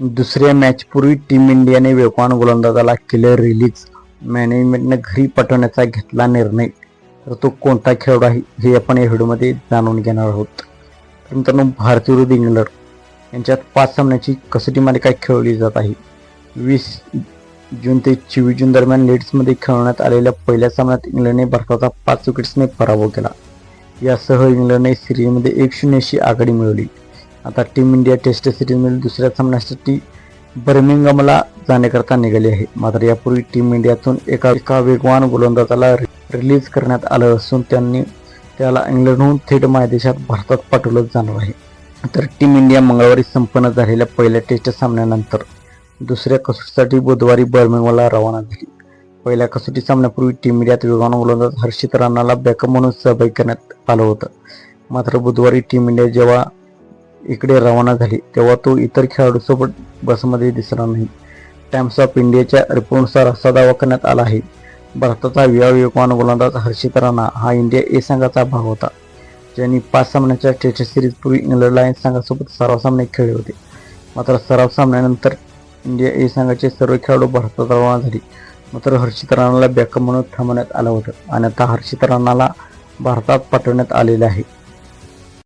दुसऱ्या मॅचपूर्वी टीम इंडियाने वेगवान गोलंदाजाला केलं रिलीज मॅनेजमेंटने घरी पाठवण्याचा घेतला निर्णय. तर तो कोणता खेळाडू आहे हे आपण या व्हिडिओमध्ये जाणून घेणार आहोत. तर मित्रांनो भारतीय विरुद्ध इंग्लंड यांच्यात पाच सामन्याची कसोटी मालिका खेळवली जात आहे? वीस जून ते चोवीस जून दरम्यान लीड्समध्ये खेळवण्यात आलेल्या पहिल्या सामन्यात इंग्लंडने भारताचा पाच विकेट्सने पराभव केला. यासह इंग्लंडने सिरीजमध्ये एक शून्यशी आघाडी मिळवली. आता टीम इंडिया टेस्ट सिरीजमधील दुसऱ्या सामन्यासाठी बर्मिंगमला जाण्याकरता निघाली आहे. मात्र यापूर्वी टीम इंडियातून एका एका वेगवान गोलंदाजाला रि- रिलीज करण्यात आलं असून त्यांनी त्याला इंग्लंडहून थेट मायदेशात भारतात पाठवलं जाणार आहे. तर टीम इंडिया मंगळवारी संपन्न झालेल्या पहिल्या टेस्ट सामन्यानंतर दुसऱ्या कसोटीसाठी बुधवारी बर्मिंगमला रवाना झाली. पहिल्या कसोटी सामन्यापूर्वी टीम इंडियात वेगवान गोलंदाज हर्षित राणाला बॅकअप म्हणून सहभागी करण्यात आलं होतं. मात्र बुधवारी टीम इंडिया जेव्हा इकडे रवाना झाली तेव्हा तो इतर खेळाडूसोबत बसमध्ये दिसणार नाही. टाइम्स ऑफ इंडियाच्या रिपोर्टनुसार असा दावा करण्यात आला आहे. भारताचा विवाह वेगवान गोलंदाज हर्षित राणा हा इंडिया ए संघाचा भाग होता. ज्यांनी पाच सामन्याच्या टेस्ट सिरीजपूर्वी इंग्लंड लायन्स संघासोबत सराव सामने खेळले होते. मात्र सराव सामन्यानंतर इंडिया ए संघाचे सर्व खेळाडू भारतात रवाना झाले. मात्र हर्षित राणाला बॅकअप म्हणून थांबवण्यात आलं होतं. आणि आता हर्षित राणाला भारतात पाठवण्यात आलेलं आहे.